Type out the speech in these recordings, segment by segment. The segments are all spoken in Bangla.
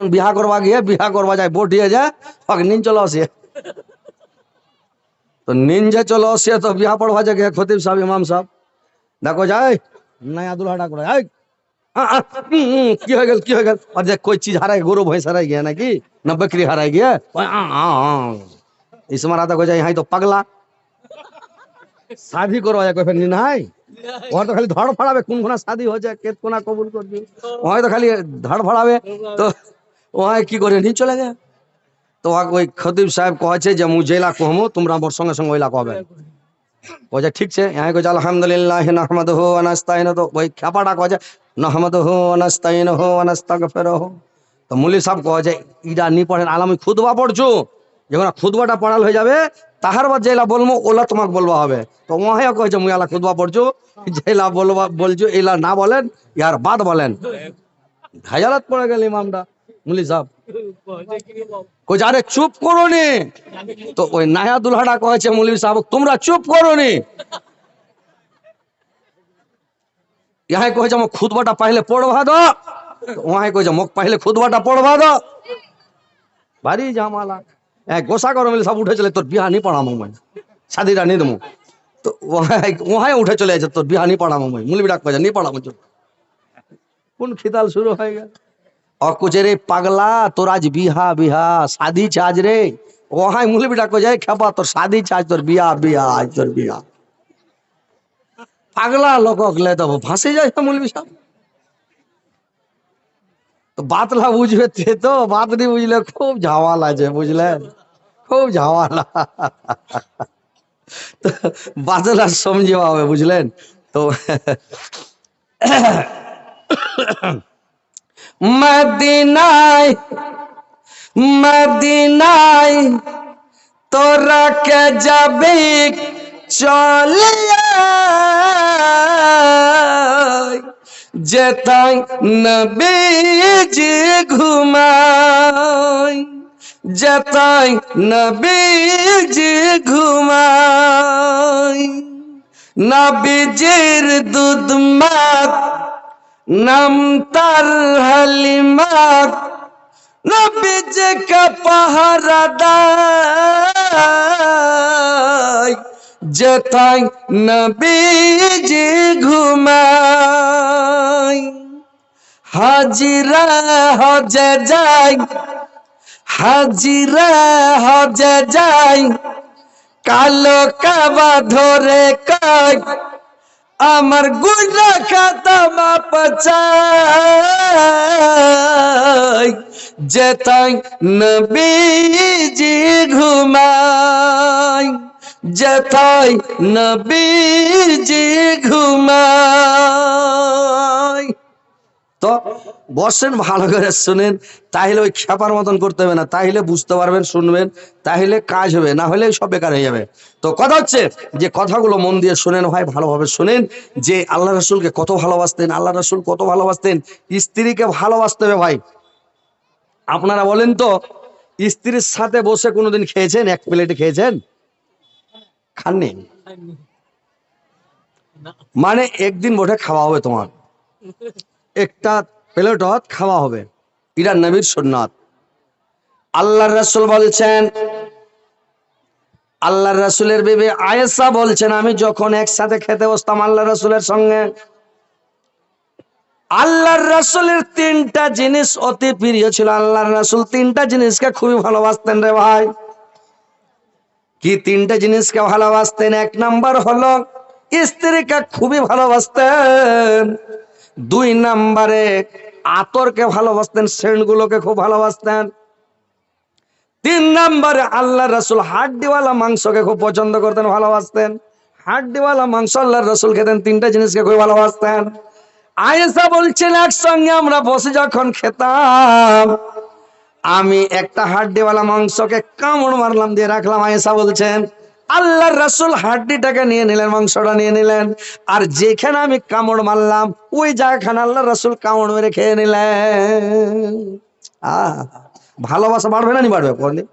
বিয়া করবা গিয়ে বিয়া করবা যায় ভোট দিয়ে যায় নিন চলে আসিয়ে তো নিন যে চলে আসিয়ে তো বিয়া পড়বা যায় খতিব সাহেব ইমাম সাহেব দেখো যায় নয়া দুলহাটা করে যায় কি হয়ে গেল কি হয়ে গেল আর যে কোই চিজ হারাই গরু ভैंस হারাই গিয়ে নাকি না বকরি হারাই গিয়ে इसमें राधा को जाए यहाँ तो पगला शादी करो या कोई फिर निनाई वहाँ तो खाली धड़ फड़ावे कौन कोना शादी हो जाए केत कोना कबूल कर दी वहाँ तो खाली धड़ फड़ावे तो ওহাই কি করে? নি চলে যায় তো ওই খতিব সাহেব কয়েছে যে মু জেলা কহমো তোমরা আমার সঙ্গে সঙ্গে ওইলা কবে কয়েছে ঠিক আছে ইহাই হ্যাঁ, কয়েছে আলহামদুলিল্লাহ নাহমদ হো আনাস্তাইন তো ওই খ্যাপাটা কয়েছে নাহমদ হো আনাস্তাইন হো আনাস্তাক ফের হো তো মুলি সাহেব কয়েছে ইরা নি পড়েন আলামি খুদবা পড়ছো। যখন খুদবাটা পড়াল হয়ে যাবে তাহার বাদ যেলা বলব ওলা তোমাকে বলবা হবে। তো ওহাই কয়েছে মুই আলা খুদবা পড়ছো। যেলা বলবা বলছো এলা না বলেন ইয়ার বাদ বলেন। হাজারাত পড়ে গেল ইমামটা। মুলি সাহেব কই আরে চুপ করো নি। তো ওই নায়া দুলহাটা কয়েছে মৌলভী সাহেব তোমরা চুপ করো নি। ইহাই কয়েছে মোক খুদবাটা পাইলে পড়বা দো। ওহাই কয়েছে মোক পাইলে খুদবাটা পড়বা দো। ভারী জামালা এক গোসা করো মিলে সব উঠে চলে তোর বিহা নি পড়ামো মই। শাদিটা নি দেবো তো ওহাই ওহাই উঠে চলে যাচ্ছে তোর বিহা নি পড়ামো মই। মুলবি ডাক কয়েছে নি পড়ামো কোন খিতাল শুরু হয়ে গেল? অকুচে রে পাগলা তোর আজ বিহা বিহা শাদি চাজ রে ওহাই মুলবি ডাক যায় খেপা তোর শাদি চাজ তোর বিয়া বিয়া আজ তোর বিয়া পাগলা লোক গলে তো ফাঁসে যায় মুলবি সাহেব তো বাতলা বুঝবে তে তো বাত নি বুঝলে খুব ঝাওয়াল আছে বুঝলেন খুব ঝাওয়ালা তো বাতলা সমঝে হবে বুঝলেন তো মদিনায় মদিনায় তোরা কে যাবে চলিয়া যেতাই নবীজি ঘুমাই যেতাই নবীজি ঘুমাই নবীজির দুধ মাত নাম তার হালিমাত নবীজ কা পাহারা দাই। যেতাই নবীজ ঘুমাই, হাজিরা হজে যাই, হাজিরা হজে যাই। কালো কাবা ধরে কয় আমার গুনা খাতামা পচাই যেতাই নবীজি ঘুমাই যেতাই নবীজি ঘুমাই। তো বসেন, ভালো করে শুনেন। তাহলে ওই খেপার মতন করতে হবে না। তাহলে বুঝতে পারবেন, শুনবেন। তাহলে কাজ হবে, না হলে সব বেকার হয়ে যাবে। তো কথা হচ্ছে যে, কথাগুলো মন দিয়ে শুনেন, ভাই, ভালোভাবে শুনেন যে, আল্লাহ রসুলকে কত ভালোবাসতেন, আল্লাহ রসুল কত ভালোবাসতেন। স্ত্রীকে ভালোবাসতে হবে, ভাই। আপনারা বলেন তো, স্ত্রীর সাথে বসে কোনোদিন খেয়েছেন? এক প্লেটে খেয়েছেন? খাননি? মানে একদিন বসে খাওয়া হবে তোমার। একটা প্লেটত খাওয়া হবে। এটা নবীর সুন্নাত। আল্লাহ রাসূল বলছেন আল্লাহ রাসূলের বিবি আয়েশা বলছেন, আমি যখন একসাথে খেতে বসতাম আল্লাহ রাসূলের সঙ্গে, আল্লাহর রাসূলের তিনটা জিনিস অতি প্রিয় ছিল। আল্লাহর রাসুল তিনটা জিনিসকে খুবই ভালোবাসতেন রে ভাই। কি তিনটা জিনিসকে ভালোবাসতেন? এক নাম্বার হলো, স্ত্রীকে খুবই ভালোবাসতেন। দুই নাম্বারে আতরকে ভালোবাসতেন সেন্টগুলোকে খুব ভালোবাসতেন। তিন নাম্বারে আল্লাহ রসুল হাড্ডিওয়ালা মাংসকে খুব পছন্দ করতেন, ভালোবাসতেন। হাড্ডিওয়ালা মাংস আল্লাহ রসুল খেতেন, তিনটা জিনিসকে খুব ভালোবাসতেন। আয়েসা বলছেন, একসঙ্গে আমরা বসে যখন খেতাম, আমি একটা হাড্ডিওয়ালা মাংসকে কামড় মারলাম দিয়ে রাখলাম আয়েসা বলছেন। আল্লাহ রাসুল হাড্ডিটাকে নিয়ে নিলেন, মাংসটা নিয়ে নিলেন, আর যেখানে আমি কামড় মারলাম, ওই জায়গাখানে আল্লাহর রাসুল কামড় মেরে খেয়ে নিলেন। আহ, ভালোবাসা বাড়বে না নি বাড়বে কোনদিন?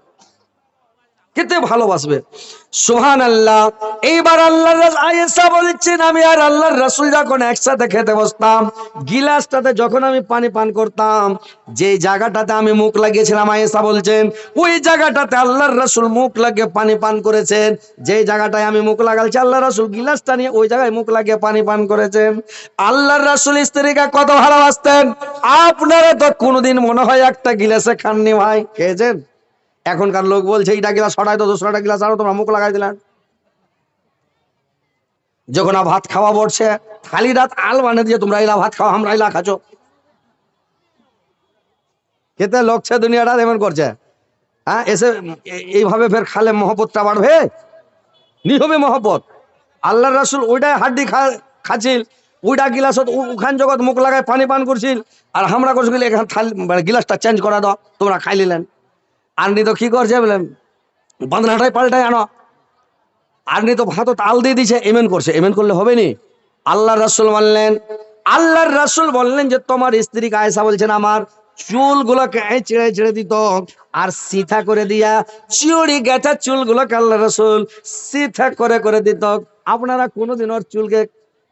কেতে ভালোবাসবে? সোহান আল্লাহ এইবার আল্লাহ আয়েসা বলছেন, আমি আর আল্লাহর রাসূল যখন একসাথে খেতে বসতাম, গিলাসটাতে যখন আমি পানি পান করতাম, যে জায়গাটাতে আমি মুখ লাগিয়েছিলাম আয়েসা বলছেন, ওই জায়গাটাতে আল্লাহর রাসূল মুখ লাগিয়ে পানি পান করেছেন। যে জায়গাটায় আমি মুখ লাগালছি আল্লাহ রাসূল গিলাসটা নিয়ে ওই জায়গায় মুখ লাগিয়ে পানি পান করেছেন। আল্লাহর রাসূল স্ত্রীকে কত ভালোবাসতেন? আপনারা তো কোনোদিন মনে হয় একটা গিলাসে খাননি ভাই, খেয়েছেন? এখনকার লোক বলছে, এইটা গিলাস ছড়াই তো দোসরাটা গিলাস আরও, তোমরা মুখ লাগাই দিলেন যখন ভাত খাওয়া পড়ছে খালি রাত আল বানিয়ে দিয়ে তোমরা এলা ভাত খাওয়া আমরা এলা খাচ্ছ। খেতে লোকছে দুনিয়াটা এমন করছে? হ্যাঁ এসে এইভাবে ফের খালে মহব্বতটা বাড়বে? নি হবে মহব্বত। আল্লাহ রাসুল ওইটাই হাড্ডি খা, খাচ্ছিল। ওইটা গিলাসত ওখান জগৎ মুখ লাগায় পানি পান করছিল। আর আমরা করছিল, এখানে থাল মানে গিলাসটা চেঞ্জ করা দাও, তোমরা খাই নিলেন আননি তো কি করছে বললেন বাঁধনাটাই পাল্টাই আনো। আননি তো ভাত তাল দিয়ে দিছে এমেন করছে। এমেন করলে হবে নি আল্লাহর রাসুল বললেন আল্লাহর রাসুল বললেন যে তোমার স্ত্রী আয়সা বলছেন আমার চুলগুলোকে ছেড়ে ছেড়ে দিত আর সিথা করে দিয়া চিড়ি গেছা চুলগুলোকে আল্লাহ রসুল সিথা করে করে দিত। আপনারা কোনোদিন ওর চুলকে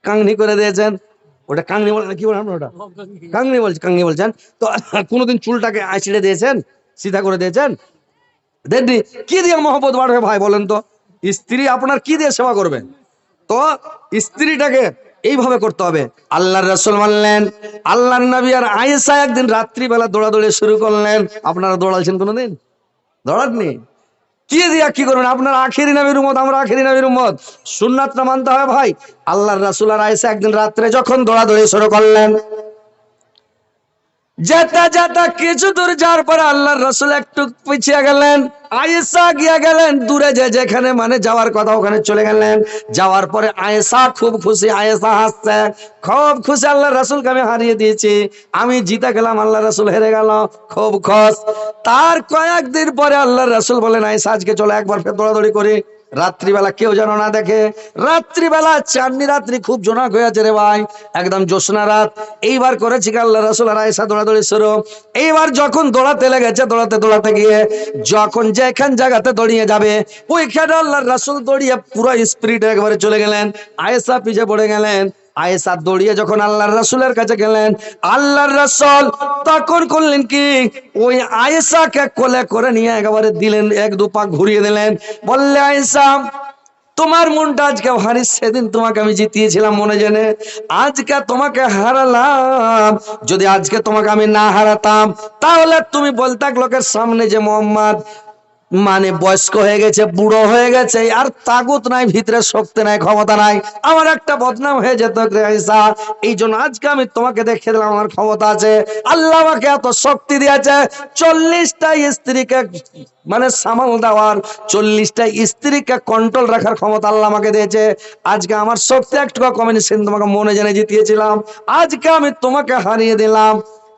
কাংনি করে দিয়েছেন? ওটা কাংনি বলে কি বলেন ওটা? কাংনি। বলছে কাংনি বলছেন। তো কোনোদিন চুলটাকে আঁচড়ে দিয়েছেন? সিধা করে দিয়েছেন? দেননি। কি দিয়ে মহব্বত বাড়বে ভাই বলেন তো? স্ত্রী আপনার কি দিয়ে সেবা করবেন তো স্ত্রীটাকে এইভাবে করতে হবে। আল্লাহর রসুল মানলেন, আল্লাহর নবী আর আয়েশা একদিন রাত্রিবেলা দৌড়াদৌড়ি শুরু করলেন। আপনারা দৌড়ালছেন কোনোদিন? দৌড়াননি? কি দিয়া কি করবেন? আপনার আখেরি নবীর উম্মত, আমরা আখেরি নবীর উম্মত। সুন্নাতটা মানতে হবে ভাই। আল্লাহর রাসুল আর আয়েশা একদিন রাত্রে যখন দৌড়াদৌড়ি শুরু করলেন যেতে যেতে কিছু দূর যাওয়ার পরে আল্লাহর রসুল একটু পিছিয়ে গেলেন আয়েসা গিয়া গেলেন, দূরে যে যেখানে মানে যাওয়ার কথা ওখানে চলে গেলেন। যাওয়ার পরে আয়েসা খুব খুশি আয়েসা হাসছে, খুব খুশি আল্লাহ রসুলকে আমি হারিয়ে দিয়েছি। আমি জিতে গেলাম আল্লাহ রসুল হেরে গেল, খুব খস তার কয়েকদিন পরে আল্লাহ রসুল বলেন, আয়েশা আজকে চলো একবার ফের দৌড়াদৌড়ি করি। রাত্রিবেলা কেউ যেন না দেখে। রাত্রিবেলা চাননি রাত্রি খুব জোনাক হয়ে আছে রে ভাই। একদম জোসনা রাত। এইবার করেছি আল্লাহ রাসুল আয়েশা দৌড়াদৌড়ি শুরু। এইবার যখন দৌড়াতে লেগেছে দৌড়াতে দৌড়াতে গিয়ে যখন যেখান জায়গাতে দৌড়িয়ে যাবে, ওইখানে আল্লাহ রাসুল দৌড়িয়ে পুরো স্পিরিট একবারে চলে গেলেন। আয়েসা পিছে পড়ে গেলেন। আয়েশা দৌড়িয়ে যখন আল্লাহর রাসূলের কাছে গেলেন, আল্লাহর রাসূল তখন করলেন কি? ওই আয়েশাকে কোলে করে নিয়ে একেবারে দিলেন, এক দু পাক ঘুরিয়ে দিলেন। বললে, আয়েশা, তোমার মনটা আজকে ভারী, সেদিন তোমাকে আমি জিতিয়েছিলাম মনে জেনে। আজকে তোমাকে হারালাম। যদি আজকে তোমাকে আমি না হারাতাম, তাহলে তুমি বলতাক লোকের সামনে যে মোহাম্মদ মানে বয়স্ক হয়ে গেছে, বুড়ো হয়ে গেছে, আর তাগুত নাই, ভিতরে শক্তি নাই, ক্ষমতা নাই। আমার একটা বদনাম হয়ে যেত। এই জন্য আজকে আমি তোমাকে দেখে দিলাম, আমার ক্ষমতা আছে। আল্লাহ আমাকে এত শক্তি দিয়েছে, চল্লিশটা স্ত্রীকে মানে সামাল দেওয়ার চল্লিশটা স্ত্রীকে কন্ট্রোল রাখার ক্ষমতা আল্লাহ আমাকে দিয়েছে। আজকে আমার শক্তি একটু কমেনি, সেদিন তোমাকে মনে জেনে জিতিয়েছিলাম। আজকে আমি তোমাকে হারিয়ে দিলাম।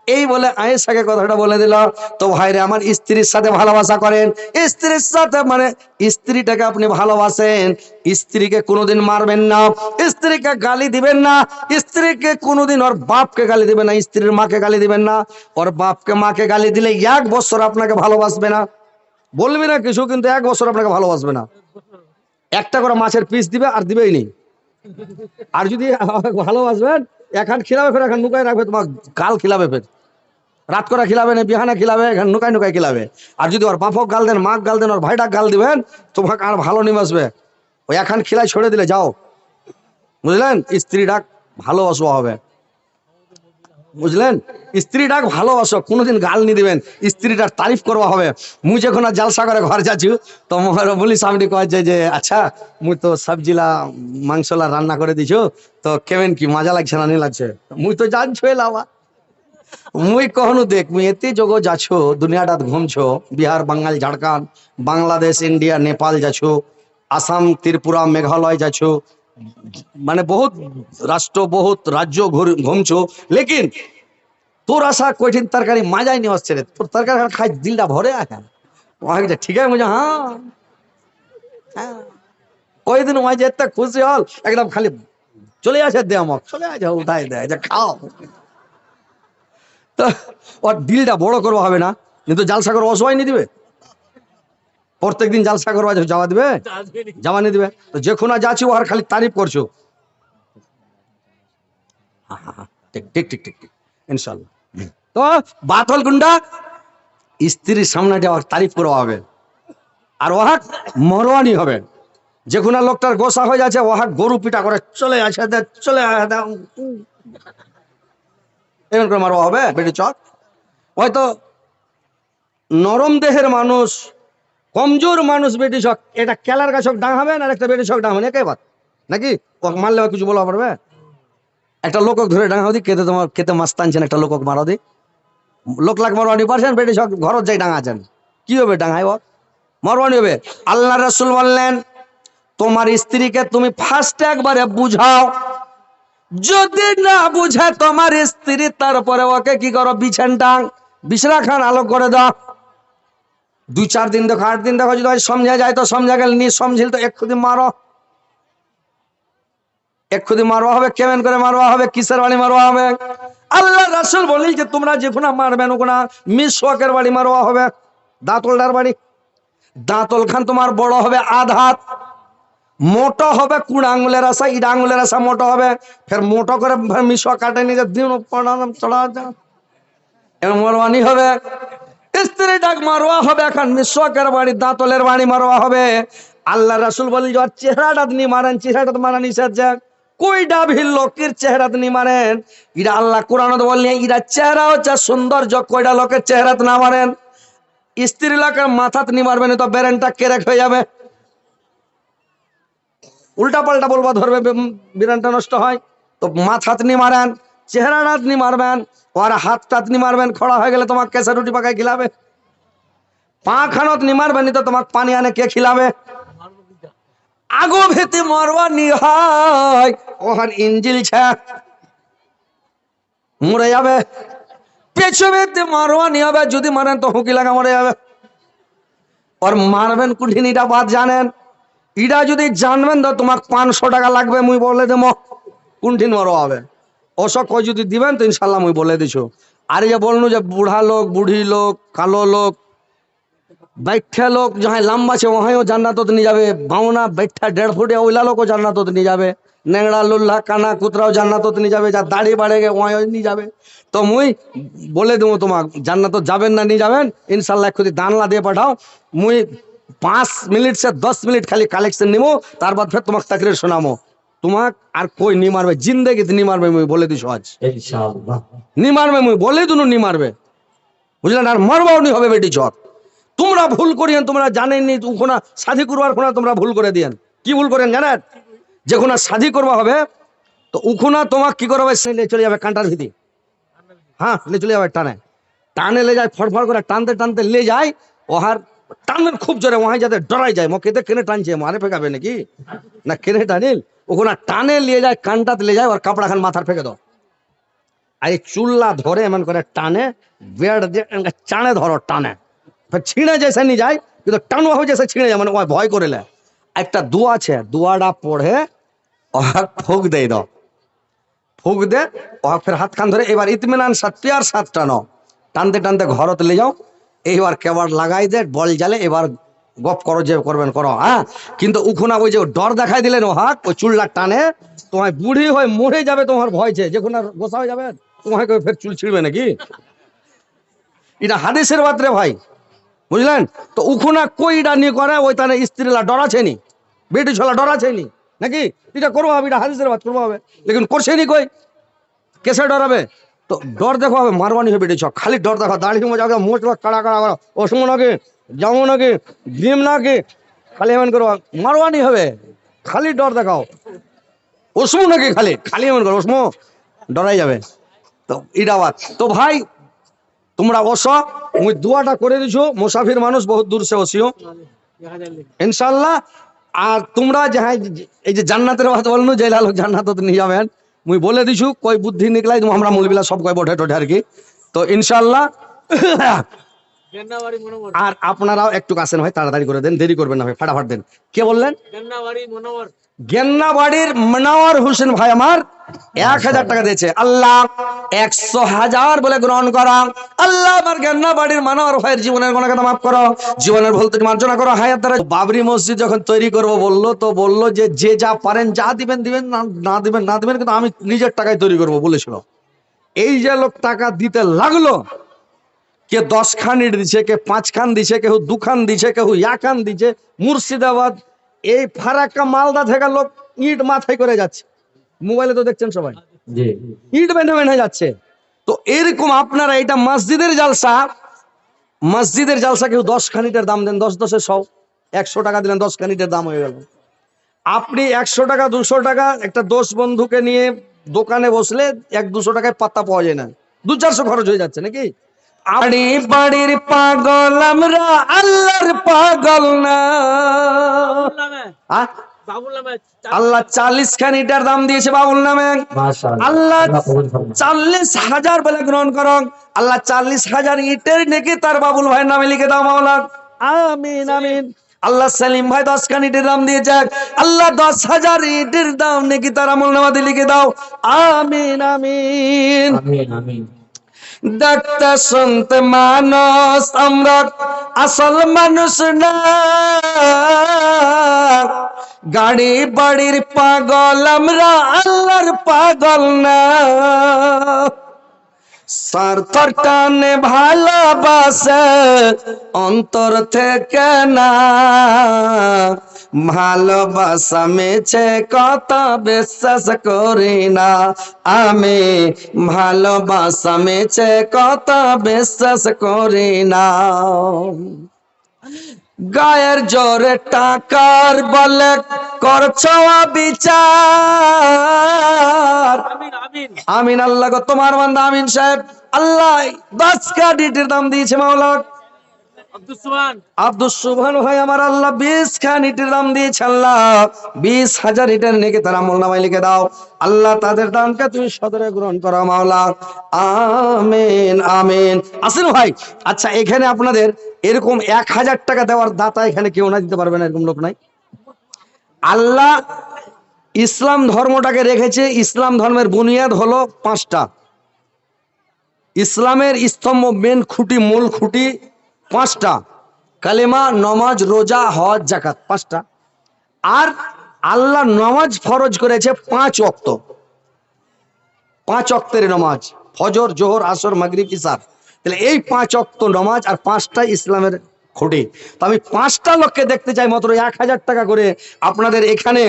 এই বলে আয়েশাকে কথাটা বলে দিল, তো ভাইরে, আমার স্ত্রীর সাথে ভালোবাসা করেন। স্ত্রীর সাথে মানে স্ত্রীটাকে আপনি ভালোবাসেন, স্ত্রীকে কোনোদিন মারবেন না, স্ত্রীকে গালি দিবেন না, স্ত্রীকে কোনোদিন ওর বাপকে গালি দিবেন না, স্ত্রীর মাকে গালি দিবেন না। ওর বাপকে, মাকে গালি দিলে এক বছর আপনাকে ভালোবাসবে না। বলবি না কিছু, কিন্তু এক বছর আপনাকে ভালোবাসবে না। একটা করে মাছের পিস দিবে আর দিবেই নেই। আর যদি ভালোবাসবেন এখান খিলাবে ফের, এখন নুকাই রাখবে, তোমার গাল খিলাবে ফের। রাত করা খিলাবে না, বিহানা খিলাবে, এখন নুকায় নুকায় খিলাবে। আর যদি ওর বাপক গাল দেন, মাক গাল দেন, ওর ভাইটা গাল দিবেন, তোমাকে আর ভালো নিমাসবে ওই এখন খিলাই ছড়ে দিলে, যাও। বুঝলেন? স্ত্রী ডাক ভালোবাসো হবে। বুঝলেন? স্ত্রী ডাক ভালোবাসো, কোনোদিন গাল নি দিবেন। স্ত্রীটার তারিফ করবা হবে। মুই যখন জালসা করে ঘর যাচ্ছি তো মোহর বলি সামনে কয়েছে যে আচ্ছা মুই তো সবজিলা, মাংসলা রান্না করে দিছো, তো কেমন কি, মজা লাগছে না নি লাগছে? মুই তো জানছো এলাবা মুই কখনো দেখ, মুই এতে যোগ যাছো দুনিয়াটা ঘুমছো, বিহার বাঙ্গাল ঝাড়খণ্ড, বাংলাদেশ, ইন্ডিয়া, নেপাল যাছো আসাম, ত্রিপুরা, মেঘালয় যাছো মানে বহুত রাষ্ট্র, বহুত রাজ্য ঘুমছো। লেকিন তোর আশা কঠিন তরকারি মাজাই নিয়ে আসছে রে। তোর তরকারি খাই, দিলটা ভরে এখন ওকে ঠিক আছে মুঝে হ্যাঁ। হ্যাঁ। ওই দিন ওই যে এত খুশি হল, একদম খালি চলে আসে দে আমাক, চলে আসে উঠাই দেয় যে খাও। তো, ওর দিলটা বড় করব হবে না, কিন্তু জালসা করে অসহায় নিয়ে দিবে? প্রত্যেকদিন জালসা করবা যাওয়া দিবে? জামানি দিবে? তো যে খুনা যাচ্ছি ওহার খালি তারিফ করছ। ঠিক ঠিক ঠিক ঠিক ঠিক। ইনশাল্লাহ তো বাতল গুন্ডা স্ত্রীর সামনে যাওয়ার তারিফ করা হবে। আর ওহাক মরওয়ানি হবে। যে কোনো লোকটার গোসা হয়ে যাচ্ছে ওহাক গরু পিটা করে চলে আসে দে, চলে আসে দে। এমন করে মারবা হবে বেটি চক হয়তো নরম দেহের মানুষ কমজোর মানুষ বেটি চক এটা কেলার গাছক ডাঙাবেন আর একটা বেটি চক ডাঙাবেন একে বাদ। নাকি? মারলে কিছু বলা পারবে? একটা লোকক ধরে ডাঙা দি কেতে তোমার কেতে মাছ টানছেন একটা লোকক মারা দি। লোক লাখ মারওয়ানি পারছেন, বেটি সব ঘরত যাই ডাঙাছেন কি হবে ডাঙাইব মারওয়ানি হবে। আল্লাহ রসুল বললেন, তোমার স্ত্রীকে তুমি ফার্স্ট একবারে বুঝাও। যদি না বুঝে তোমার স্ত্রী, তারপরে ওকে কি করো? বিছান টাং বিছনা খান আলোক করে দাও। দুই চার দিন দেখো আট দিন দেখো, যদি সমঝা যায় তো সমঝা গেল নি সমঝিল তো এক খুদি মারো। এক খুদি মারবা হবে, কেমন করে মারোয়া হবে, কিসের বাড়ি মারবা হবে? আল্লাহ রাসুল বলি যে তোমরা যে কোনা মারবেন ওখানা মিস শোকের বাড়ি মারোয়া হবে, দাঁতলটার বাড়ি। দাঁতল খান তোমার বড় হবে আধাত মোটো হবে কুড় আঙুলের আশা ইড আঙুলের আশা মোটো হবে। ফের মোটো করে মিশ কাটে নিয়ে দিন চড়া এর মরবানি হবে। স্ত্রী ডাক মারোয়া হবে, এখন মিশকের বাড়ি, দাঁতলের বাড়ি মারোয়া হবে। আল্লাহ রাসুল বলি যে ওর চেহারাটা নি মারেন, চেহারাটা মারা নিষেধ যাক কইডা ভিল লোকের চেহারা নি মারেন? ইরা আল্লাহ কোরআন বললি ইরা চেহারা হচ্ছে সৌন্দর্য, কইডা লোকের চেহারাত না মারেন? স্ত্রী লোকের মাথাত নি মারবেন তো বেরেনটা কেরেক হয়ে যাবে। উল্টা পাল্টা বলবা ধরবে বিরানটা নষ্ট হয়। তো মাথাত নি মারেন। চেহারাটাত নি মারবেন, ওর হাতটাত নি মারবেন, খড়া হয়ে গেলে তোমাকে কেসে রুটি পাকায় খিলাবে। পা খানত নি মারবেন তো তোমাকে পানি আনে কে খিলাবে? আগো ভেতে মরবা হয় ওহার ইঞ্জিল ছা, মরে যাবে। পেছু ভেতে মারবা নি হবে যদি মারেন তো হুকি লাগা মরে যাবে। আর মারবেন কুঠিন এটা বাদ জানেন। ইটা যদি জানবেন তো তোমার পাঁচশো টাকা লাগবে, মুই বলে দেবো। কুণ্ঠিন মরো হবে অশোক কয় যদি দিবেন, তো ইনশাল্লাহ আমি বলে দিছো। আর যে বলল যে বুড়া লোক, বুড়ি লোক, কালো লোক ব্যাখ্যা লোক, যাহাই লম্বা আছে, ওহাইও জান্নাতত নিয়ে যাবে। ভাওনা ব্যাখ্যা দেড় ফুটে ওইলা লোকও জান্নাতত নিয়ে যাবে। ন্যাংড়া, লুল্লা, কানা, কুতরাও জান্নাতত নিয়ে যাবে। যা দাড়ি বাড়ে গে ওহাইও নিয়ে যাবে। তো মুই বলে দেবো তোমাক জান্নাত যাবেন না, নিয়ে যাবেন, ইনশাল্লাহ একটু দানলা দিয়ে পাঠাও। মুই পাঁচ মিনিট সে দশ মিনিট খালি কালেকশন নিবো তারপর ফের তোমাকে তাকরির শোনামো। তোমাক আর কই নি মারবে? জিন্দেগিতে নি মারবে মুই বলে দিছো আজ। ইনশাআল্লাহ। নি মারবে মুই বলে দুনু নি মারবে। বুঝলেন? আর মারবাও নি হবে বেটি চট তোমরা ভুল করিয়েন তোমরা জানেননি উখোনা সাধি করবার খোনা তোমরা ভুল করে দিয়েন। কি ভুল করেন জানেন? যে কোনা সাধি করবা হবে তো উখোনা তোমাক কি করবে? সে নিয়ে চলে যাবে কাঁটার ভিতি হ্যাঁ নিয়ে চলে যাবে টানে। টানে লে যায় ফড়ফড় করে টানতে টানতে লে যায় ওহার টানের খুব জোরে ওহাই যাতে ডরাই যায়। মকেতে কেনে টানছে? মারে ফেকাবে নাকি? না কেনে টানিল? ওখানে টানে নিয়ে যায়, কানটাতে নিয়ে যায়, ওর কাপড়া খান মাথার ফেকে দাও। আর এই চুল্লা ধরে এমন করে টানে, বেড় দিয়ে চানে ধরো, টানে। ছিঁড়ে যেসে নিয়ে যায়, কিন্তু টানো হবে যেসে ছিঁড়ে যায় মানে ওই ভয় করে লে একটা দুয়া আছে, দুয়াটা পড়ে ওহার ফুক দেই দাও। ফুক দে ওহার ফের হাত খান ধরে, এবার ইতমিনান সাত, পিয়ার সাত টানো টানতে টানতে ঘরত নিয়ে যাও। এইবার কেবার লাগাই দে, বল জালে এবার গপ করো, যে করবেন, করো হ্যাঁ? কিন্তু উখুনা ওই যে ডর দেখাই দিলেন ও হাত ওই চুলটা টানে, তোমায় বুড়ি হয়ে মরে যাবে তোমার ভয়ছে যে কোনো গোসা হয়ে যাবে তোমাকে ফের চুল ছিঁড়বে নাকি? এটা হাদিসের বাত্রে ভাই, বুঝলেন? তো উখুনা কইটা নিয়ে করে, ওই তাহলে স্ত্রীলা ডরাছে নি? বেটি ছোলা ডরাছে নি? নাকি? এটা করব হবে এটা হাদিসের বাত করব হবে লেকিন করছে নি কই? কেসে ডরাবে? তো ডর দেখো হবে মারবানি হবে বেটি ছ, খালি ডর দেখো দাঁড়িয়ে মজা মোট কাড়া কাড়া করো নাকি? যাব নাকি ডিম নাকি খালি এমন করো মারবানি হবে। খালি ডর দেখাও। ওসমো নাকি খালি? খালি এমন করো ওসমো ডরাই যাবে। তো বাত তো ভাই, তোমরা বস, মুই দোয়াটা করে দিছো, মুসাফির মানুষ বহুত দূর সে বসিও ইনশাল্লাহ আর তোমরা যাহাই এই যে জান্নাতের কথা বলনু, যে লোক জান্নাত নিয়ে যাবেন, মুই বলে দিছু, কই বুদ্ধি নিকলাই, আমরা মূলবিলা সব কই বঠে টঠে আর কি। তো ইনশাল্লাহ আর আপনারাও একটু আসেন ভাই তাড়াতাড়ি করে দেন দেরি করবেন না ভাই ফাটাফাট দেন। কে বললেন? গেন্নাবাড়ির মনাওয়ার হোসেন ভাই আমার এক হাজার টাকা দিয়েছে। আল্লাহ একশো হাজার বলে গ্রহণ করা। আল্লাহ আমার গেন্নাবাড়ির মানওয়ার ভাইয়ের জীবনের কোনো কথা মাফ করো। জীবনের ভুল তুমি মার্জনা করো। হায়াত দ্বারা বাবরি মসজিদ যখন তৈরি করব বলল তো বলল যে যে যা পারেন যা দিবেন দিবেন না না দিবেন না দিবেন কিন্তু আমি নিজের টাকায় তৈরি করব বলেছিল এই যে লোক টাকা দিতে লাগল কে দশ খান ইট দিছে কে পাঁচ খান দিছে কেউ দু খান দিছে কেউ খান দিছে মুর্শিদাবাদ এই ফারাক্কা মালদা থেকে লোক ইট মাথায় করে যাচ্ছে। মোবাইলে তো দেখছেন সবাই। ইট বেঁধে বেঁধে যাচ্ছে। তো এরকম আপনারা এটা মসজিদের জালসা মসজিদের জালসা কেউ দশ খানিটের দাম দেন দশ দশে সব। একশো টাকা দিলেন দশ খানিটের দাম হয়ে গেল। আপনি একশো টাকা দুশো টাকা একটা দোষ বন্ধুকে নিয়ে দোকানে বসলে এক দুশো টাকায় পাত্তা পাওয়া যায় না। দু চারশো খরচ হয়ে যাচ্ছে নাকি? বাড়ি বাড়ির পাগল আমরা আল্লাহর পাগল না। আল্লাহ চাল্লিশ খান ইটার দাম দিয়েছে বাবুল নামে। আল্লাহ। চাল্লিশ হাজার বলে গ্রহণ করো আল্লাহ চাল্লিশ হাজার ইটের নাকি তার বাবুল ভাইয়ের নামে লিখে দাও মাওলা আমিন আমিন। আল্লাহ সালিম ভাই দশ খান ইটের দাম দিয়ে যাক আল্লাহ দশ হাজার ইটের দাম নাকি তার আমল নামাতে লিখে দাও। আমিন আমিন। আমিন আমিন। দেখতে শুনতে মানুষ আমরা আসল মানুষ না। গাড়ি বাড়ির পাগল আমরা আল্লাহর পাগল না। স্বার্থর টানে ভালোবাসে অন্তর থেকে না। ভালোবাসা মেছে কত বিশ্বাস করি না। আমি ভালোবাসা মেছে কত বিশ্বাস করি না। গায়ের জোরে টাকার বলে করছ বিচার আমিন আল্লাহ গো তোমার বান্দা আমিন সাহেব। আল্লাহ দশ কাডিটির দাম দিয়েছে মাওলা আমার আল্লাহ আল্লাহ। বিশ হাজার নেকে তারা লিখে দাও। আল্লাহ তাদের তুমি সদরে গ্রহণ করো, মাওলা। আমিন ভাই আচ্ছা এখানে আপনাদের এরকম এক হাজার টাকা দেওয়ার দাতা এখানে কেউ না দিতে পারবে না, এরকম লোক নাই। আল্লাহ ইসলাম ধর্মটাকে রেখেছে, ইসলাম ধর্মের বুনিয়াদ হলো পাঁচটা। ইসলামের স্তম্ভ, মেন খুঁটি, মূল খুঁটি পাঁচটা। কালেমা, নমাজ, রোজা, হজ জাকাত পাঁচটা। আর আল্লাহ নমাজ ফরজ করেছে পাঁচ অক্ত পাঁচ অক্তের নমাজ, ফজর, জোহর, আসর, মাগরিব ইসার তাহলে এই পাঁচ অক্ত নমাজ আর পাঁচটা ইসলামের খুঁটি। তো আমি পাঁচটা লোককে দেখতে চাই মাত্র এক হাজার টাকা করে। আপনাদের এখানে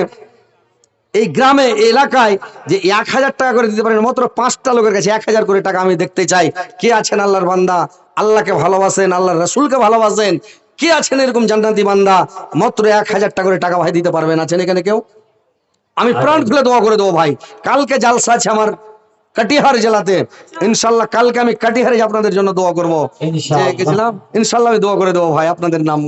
এই গ্রামে এই এলাকায় যে এক হাজার টাকা করে দিতে পারেন মাত্র পাঁচটা লোকের কাছে এক হাজার করে টাকা আমি দেখতে চাই। কে আছেন আল্লাহর বান্দা? আল্লাহকে ভালোবাসেন আল্লাহর রসুলকে ভালোবাসেন। কে আছেন এরকম জান্নাতি বান্দা? মাত্র এক হাজার টাকা করে টাকা ভাই দিতে পারবেন। আছেন এখানে কেউ? আমি প্রাণ খুলে দোয়া করে দেবো ভাই। কালকে জালসা আছে আমার কাটিহার জেলাতে। ইনশাল্লাহ কালকে আমি কাটিহারে আপনাদের জন্য দোয়া করব। গেছিলাম ইনশাল্লাহ আমি দোয়া করে দেবো ভাই আপনাদের নাম।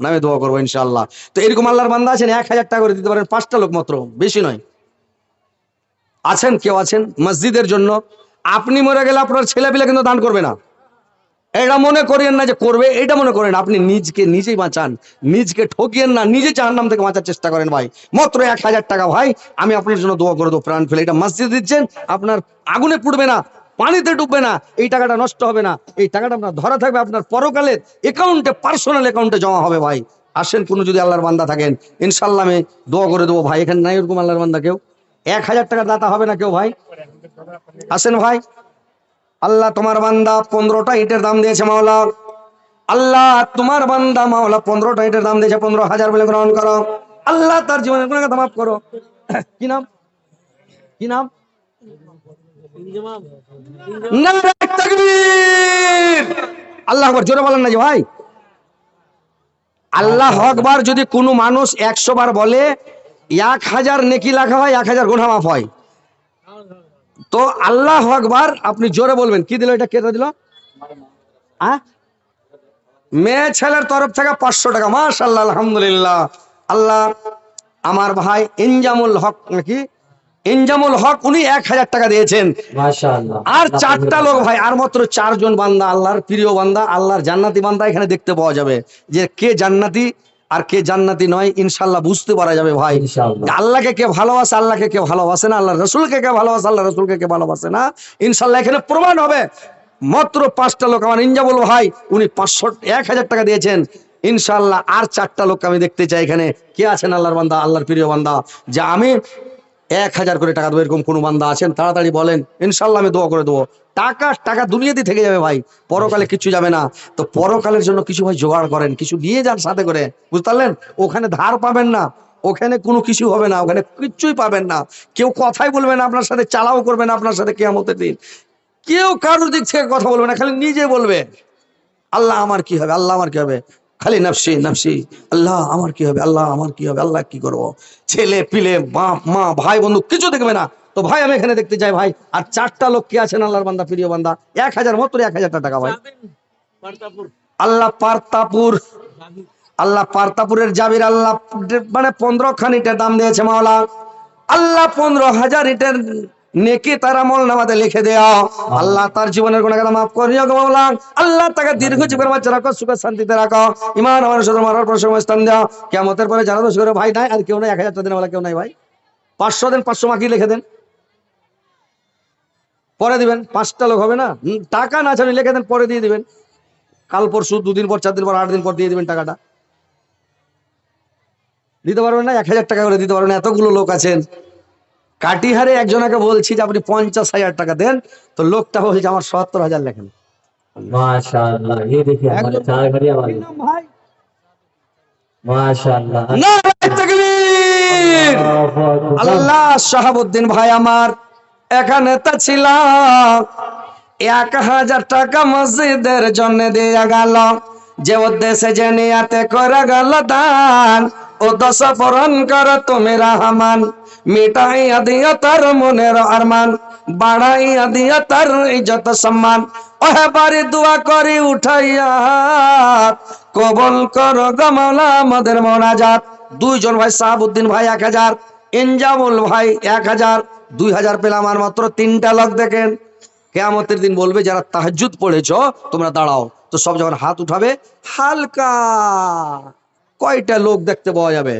নামে দোয়া করব ইনশাল্লাহ তো এরকম আল্লাহর বান্দা আছেন, এক হাজার টাকা করে দিতে পারেন, পাঁচটা লোক মাত্র, বেশি নয়। আছেন, কেউ আছেন? মসজিদের জন্য। আপনি মরে গেলে আপনার ছেলে পিলে কিন্তু দান করবে না। এটা মনে করেন না যে করবে, এটা মনে করেন, আপনি নিজকে নিজেই বাঁচান। নিজকে ঠকিয়েন না, নিজে জাহান্নাম থেকে বাঁচার চেষ্টা করেন ভাই। মাত্র এক হাজার টাকা, ভাই, আমি আপনার জন্য দোয়া করে দেবো, প্রাণ ফেলে। এটা মসজিদ দিচ্ছেন, আপনার আগুনে পুড়বে না। পানিতে ডুববে না, এই টাকাটা নষ্ট হবে না। এই টাকাটা আপনার ধরা থাকবে আপনার পরকালের অ্যাকাউন্টে পার্সোনাল অ্যাকাউন্টে জমা হবে ভাই। আসেন কোনো যদি আল্লাহর বান্দা থাকেন ইনশাল্লাহ আমি দোয়া করে দেবো ভাই। এখানে নাই ওরকম আল্লাহর বান্দা কেউ? এক হাজার টাকা দাতা হবে না কেউ ভাই? আসেন ভাই। আল্লাহ তোমার বান্দা পনেরোটা ইটের দাম দিয়েছে মাওলা। আল্লাহ তোমার বান্দা মাওলা পনেরোটা ইটের দাম দিয়েছে, পনেরো হাজার বলে গ্রহণ করো। আল্লাহ তার জীবনের কোনো কথা মাফ করো। কি নাম? কি নাম! আল্লাহ আকবার, জোরে বলেন না যে ভাই। আল্লাহ আকবার যদি কোনো মানুষ একশো বার বলে, এক হাজার নেকি লেখা হয়, এক হাজার গুণা মাফ হয়। তো আল্লাহ আকবার, আপনি জোরে বলবেন। কি দিল এটা? কেটে দিল? মেয়ে ছেলের তরফ থেকে পাঁচশো টাকা। মাশাল্লাহ আলহামদুলিল্লাহ। আল্লাহ, আমার ভাই ইনজামুল হক নাকি? ইনজামুল হক উনি এক হাজার টাকা দিয়েছেন। আর চারটা লোক ভাই আর মাত্র চারজন বান্দা আল্লাহর প্রিয় বান্দা আল্লাহর জান্নাতি বান্দা এখানে দেখতে পাওয়া যাবে। যে কে জান্নাতি আর কে জান্নাতি নয় ইনশাল্লাহ বুঝতে পারা যাবে ভাই। আল্লাহকে কে ভালোবাসে আল্লাহকে কে ভালোবাসে না আল্লাহ রসুলকে কে ভালোবাসে আল্লাহ রসুলকে কে ভালোবাসে না ইনশাল্লাহ এখানে প্রমাণ হবে। মাত্র পাঁচটা লোক আমার ইনজামুল ভাই উনি পাঁচশো এক হাজার টাকা দিয়েছেন। ইনশাল্লাহ আর চারটা লোক আমি দেখতে চাই এখানে। কে আছেন আল্লাহর বান্দা আল্লাহর প্রিয় বান্দা? যে আমি এক হাজার করে টাকা দেবো এরকম কোনো বান্দা আছেন তাড়াতাড়ি বলেন ইনশাল্লাহ আমি দোয়া করে দেবো। টাকা টাকা দুনিয়াতে থেকে যাবে ভাই পরকালে কিছু যাবে না। তো পরকালের জন্য কিছু ভাই জোগাড় করেন কিছু নিয়ে যান সাথে করে বুঝতে পারলেন? ওখানে ধার পাবেন না ওখানে কোনো কিছু হবে না ওখানে কিচ্ছুই পাবেন না। কেউ কথাই বলবে না আপনার সাথে চালাও করবে না আপনার সাথে কেয়ামতের দিন। কেউ কারোর দিক থেকে কথা বলবে না খালি নিজে বলবে আল্লাহ আমার কি হবে আল্লাহ আমার কি হবে? খালি নফসি নফসি। আল্লাহ আমার কি হবে? আল্লাহ আমার কি হবে? আল্লাহ কি করব? ছেলে পিলে বাপ মা ভাই বন্ধু কিছু দেখবে না। তো ভাই আমি এখানে দেখতে চাই ভাই। আর চারটা লোক কি আছেন আল্লাহর বান্দা প্রিয় বান্দা? এক হাজার মাত্র এক হাজার টাকা ভাই। আল্লাহ পার্তাপুর। আল্লাহ পার্তাপুরের জাবির আল্লাহ মানে পনেরো খান ইটের দাম দিয়েছে মাওলা। আল্লাহ পনেরো হাজার ইটের নেকি তার আমল নামাতে লিখে দেয়া। আল্লাহ তার জীবনের গুণাগার মাফ করিও গো মাওলা আল্লাহ তাকে দীর্ঘ জীবন বাচ্চা রাখো, সুখে শান্তিতে রাখো। ইমান আমার সাথে মারার পর সময় স্থান দেওয়া কেমতের পরে জানা দোষ ভাই নাই, আর কেউ নাই, এক হাজার দিন বলা কেউ নাই ভাই। পাঁচশো দিন, পাঁচশো মাকি লিখে দেন? পরে দিবেন, পাঁচটা লোক হবে না? টাকা না ছাড়ি লিখে দেন, পরে দিয়ে দিবেন। কাল পরশু, দুদিন পর, চার দিন পর, আট দিন পর দিয়ে দিবেন টাকাটা। দিতে পারবেন না? এক হাজার টাকা করে দিতে পারবেন এতগুলো লোক আছেন। কাটিহারে একজনকে বলছি যে আপনি পঞ্চাশ হাজার টাকা দেন। তো লোকটা বলছে আমার সত্তর হাজার লেখেন। আল্লাহ শাহাবুদ্দিন ভাই আমার এখানে তো ছিলাম। এক হাজার টাকা মসজিদের জন্য দেয়া গেল। যে উদ্দেশ্যে যে করা গেল দান। ও দশা পূরণ কর তুমি রহমান। মিটাইয়া দিও তার মনের আরমান বাড়াইয়া দিও তার ইজ্জত সম্মান। ওহে বাড়ি দোয়া করি উঠাইয়া, কবল কর গমলা আমাদের মোনাজাত দুইজন ভাই সাহাবুদ্দিন ভাই এক হাজার, ইনজামুল ভাই এক হাজার, দুই হাজার পেলাম আর মাত্র তিনটা লোক দেখেন। কেয়ামতের দিন বলবে, যারা তাহাজ্জুদ পড়েছ, তোমরা দাঁড়াও। তো সব যখন হাত উঠাবে, হালকা কয়টা লোক দেখতে পাওয়া যাবে?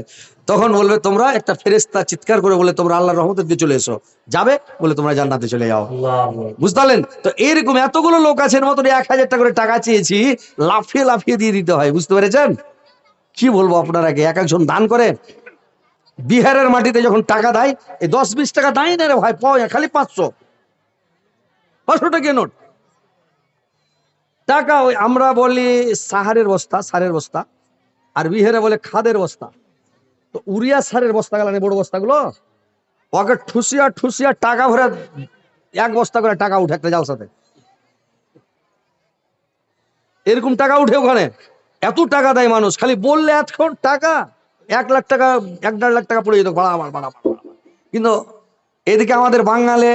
তখন বলবে তোমরা একটা ফেরেস্তা চিৎকার করে বলে তোমরা আল্লাহ রহমতের দিয়ে চলে এসো। যাবে? বলে তোমরা জান্নাতে চলে যাও। বুঝতে পারলেন? তো এরকম এতগুলো লোক আছেন মতন এক হাজার টাকা করে টাকা চেয়েছি লাফিয়ে লাফিয়ে দিয়ে দিতে হয় বুঝতে পেরেছেন? কি বলব আপনারা এক একজন দান করে বিহারের মাটিতে যখন টাকা দেয় এই দশ বিশ টাকা দেয় না রে ভাই পাওয়া খালি পাঁচশো। পাঁচশো টাকা নোট। টাকা ওই আমরা বলি সাহারের বস্তা সারের বস্তা। আর বিহারে বলে খাদের বস্তা। তো উড়িয়া সারের বস্তা গেল বড় বস্তাগুলো? ওকে ঠুসিয়া ঠুসিয়া টাকা ভরে এক বস্তা করে টাকা উঠে একটা জালসাতে। এরকম টাকা উঠে ওখানে। এত টাকা দেয় মানুষ, খালি বললে এতক্ষণ টাকা, এক লাখ টাকা, এক দেড় লাখ টাকা পড়ে যেত, বাড়া আমার। কিন্তু এদিকে আমাদের বাঙালে,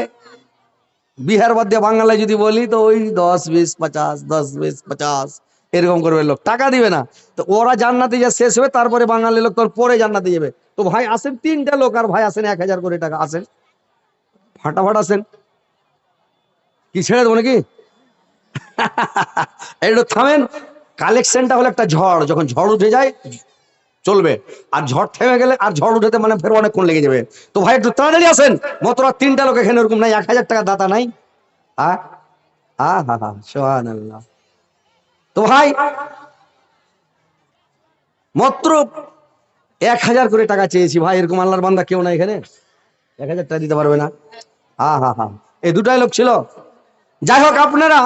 বিহার বাদ দিয়ে বাঙালে যদি বলি, তো ওই দশ বিশ, পঁচাশ, দশ বিশ, পচাশ এরকম করবে লোক। টাকা দিবে না। তো ওরা জান্নাতে যা শেষ হবে, তারপরে বাঙালি লোক তোর পরে জান্নাতে যাবে। তো ভাই আসেন তিনটা লোক আর ভাই আসেন এক হাজার করে টাকা। আসেন ফাটাফাট আসেন কি ছেড়ে দেবো নাকি? একটু থামেন। কালেকশনটা হলো একটা ঝড়। যখন ঝড় উঠে যায়, চলবে। আর ঝড় থেমে গেলে, আর ঝড় উঠেতে মানে ফের অনেকক্ষণ লেগে যাবে। তো ভাই একটু তাড়াতাড়ি আসেন। মতরা তিনটা লোক এখানে ওরকম নাই, এক হাজার টাকা দাতা নাই। আ? আ, হা হা সোহান আল্লাহ তো ভাই, মাত্র এক হাজার করে টাকা চেয়েছি। ভাই, এরকম আল্লাহর বান্দা কেউ না এখানে। এক হাজার টাকা দিতে পারবে না। হা হা হা। এই দুটাই লোক ছিল। যাই হোক, আপনারা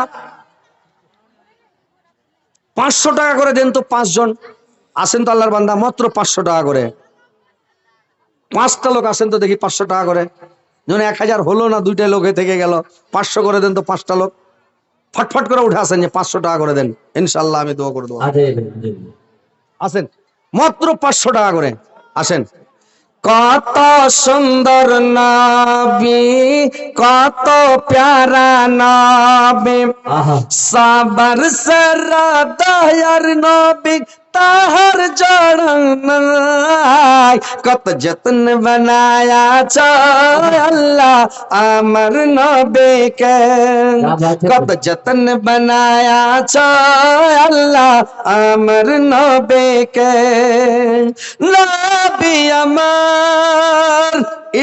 পাঁচশো টাকা করে দেন তো পাঁচজন। আসেন তো আল্লাহর বান্দা, মাত্র পাঁচশো টাকা করে। পাঁচটা লোক আসেন তো দেখি পাঁচশো টাকা করে। যখন এক হাজার হলো না, দুইটা লোকে থেকে গেল। পাঁচশো করে দেন তো পাঁচটা লোক। ফটফট করে উঠে আসেন যে পাঁচশো টাকা করে দেন। ইনশাল্লাহ আমি দোয়া করে দেবো। আসেন। মাত্র পাঁচশো টাকা করে। আসেন। কত সুন্দর নবী কত প্যারা নবী। সাবর সরা দয়ার নবী তাহার জড়াই কত যত্ন বানায়া আল্লাহ আমার নবীকে কত যত্ন বানায়া আল্লাহ আমার নবীকে নবী আমার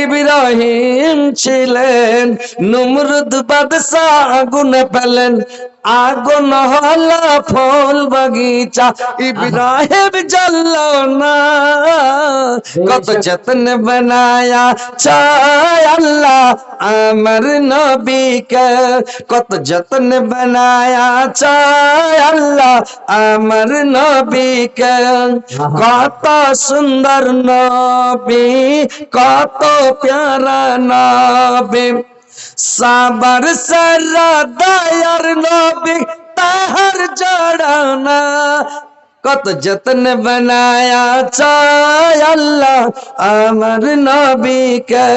ইব্রাহিম ছিলেন, নমরুদ বাদশাহ আগুন পেলেন। আগুন হলো ফুল বাগিচা, ইব্রাহিম জ্বলল না। কত যত্ন বানায়া চায় আল্লাহ আমার নবীকে। কত যত্ন বানায়া চায় আল্লাহ আমার নবীকে। কত সুন্দর নবী, কত প্যারা নবী সাবার সারা দয়ার নবী তাহার জড়ানা কত যত্ন বানায়া চায় আল্লাহ আমার নবীকে